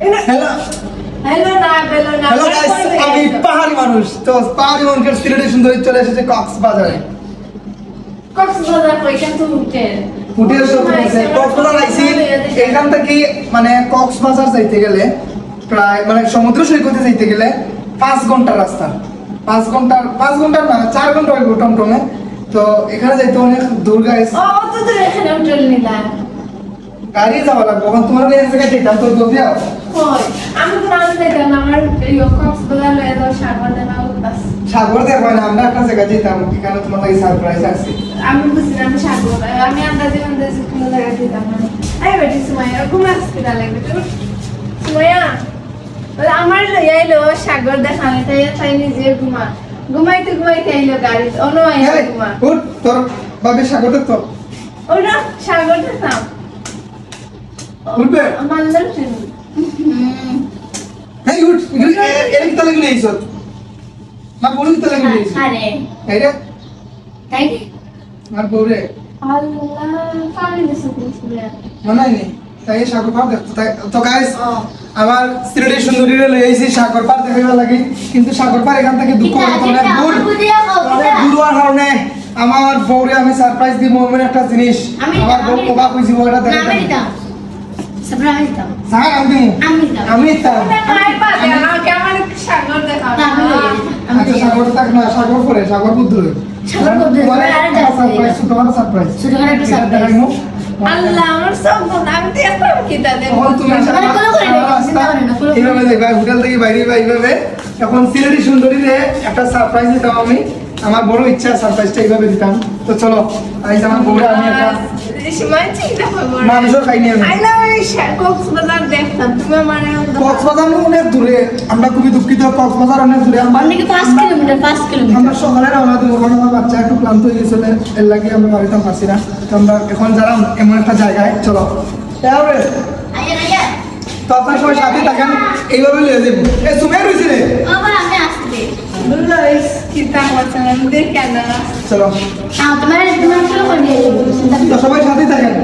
Hello. Hello না hello না। Hello guys আমি পাহাড়ি মানুষ তো পাহাড়ি মানুষের সুন্দরী চলে এসেছে কক্সবাজারে। কক্সবাজার কইখান তো উঠে। ফুটে এসে পড়েছে কক্সবাজার আইছি। এখান থেকে মানে কক্সবাজার যাইতে গেলে প্রায় মানে সমুদ্র সৈকতে যাইতে গেলে পাঁচ ঘণ্টার রাস্তা। পাঁচ ঘণ্টার পাঁচ ঘণ্টার না চার ঘণ্টা হইব টমটমে। তো এখানে যাইতে অনেক দূর গাইস ও তো তো এখানে হোটেল নিলাম গাড়ি যাওয়া লাগবে এখন তোমার এই জায়গায় যেতাম তো জলদি আও আমি তো নাম দেখলাম আমার এই কক্সবাজার লয়ে যাও সাগর দেখা বাস। সাগর দেখ হয় না আমরা একটা জায়গায় যেতাম এখানে তোমার লাগে সারপ্রাইজ আছে। আমি বুঝলাম আমি সাগর আমি আন্দাজে আন্দাজে কোনো জায়গা দিতাম না। এই বেটি সুমাইয়া ঘুম আসতে লাগবে তো। সুমাইয়া আমার লইয়া এলো সাগর দেখানে তাই তাই নিজে ঘুমা। ঘুমাইতে ঘুমাইতে আইলো গাড়ি অন্য আইলো ঘুমা। তোর বাবে সাগর দেখতো ওরা সাগর দেখাম উঠবে? আমার লোক এই উঠ এর কি তালে গুলি আইছত না বলি তালে গুলি আরে। এই রে। তাই আর বউরে আল্লাহ পানি দিছে কুসুরে মনে নেই তাই সাগর পার দেখতো তাই তো গাইস আমার সিলেটের সুন্দরীরে লই আইছি সাগর পার দেখাইবার লাগি। কিন্তু সাগর পার এখান থেকে দুঃখ অনেক কিতা দূর আমার বুঝিয়া অনেক দূর কারণে আমার বউরে আমি সারপ্রাইজ দিব এমন একটা জিনিস। আমি আমার বউ অবাক হইছি বউটা দিতাম সারপ্রাইজ দিতাম স্যার আমি আমি দিতাম আমি দিতাম নাই পাবে আমাকে আমার সাগর দেখাও। আমি লই যেতাম। আমি দিতাম। সাগর থাক না সাগর পরে সাগর বুদ্ধ সাগর বুদ্ধ, তোমার তোমার সারপ্রাইজ তোমার সারপ্রাইজ ছোটখাটো একটা surprise। আল্লাহ আমার সব বন্ধ আমি তো এত কিতা দেব তখন তুমি কোনো করে নেই, চিন্তা করে না, কোনো করে এইভাবে যাইবা হোটেল থেকে বাইরে বা এখন সিলেটি সুন্দরীরে একটা সারপ্রাইজ দিতাম আমি। আমার বড় ইচ্ছা সারপ্রাইজটা এইভাবে দিতাম। তো চলো আজ আমার বউরে আমি একটা মাংস খাইনি আমি। কক্সবাজার কক্সবাজার অনেক দূরে। আমরা খুবই দুঃখিত কক্সবাজার অনেক দূরে। আমরা সকালে রওনা দেবো কারণ আমার বাচ্চা একটু ক্লান্ত হয়ে গেছিল এর লাগে আমরা বাড়িতে পারছি না। তো আমরা এখন যারা এমন একটা জায়গায় চলো। আইয়া তো আপনার সবাই সাথে থাকেন এইভাবে লিয়ে এ সুমের হয়েছে রে আবার আমি আসতে বুঝলো কিতা করছে আমি দেখে না চলো। হ্যাঁ তোমার তোমার সবাই সাথে থাকেন।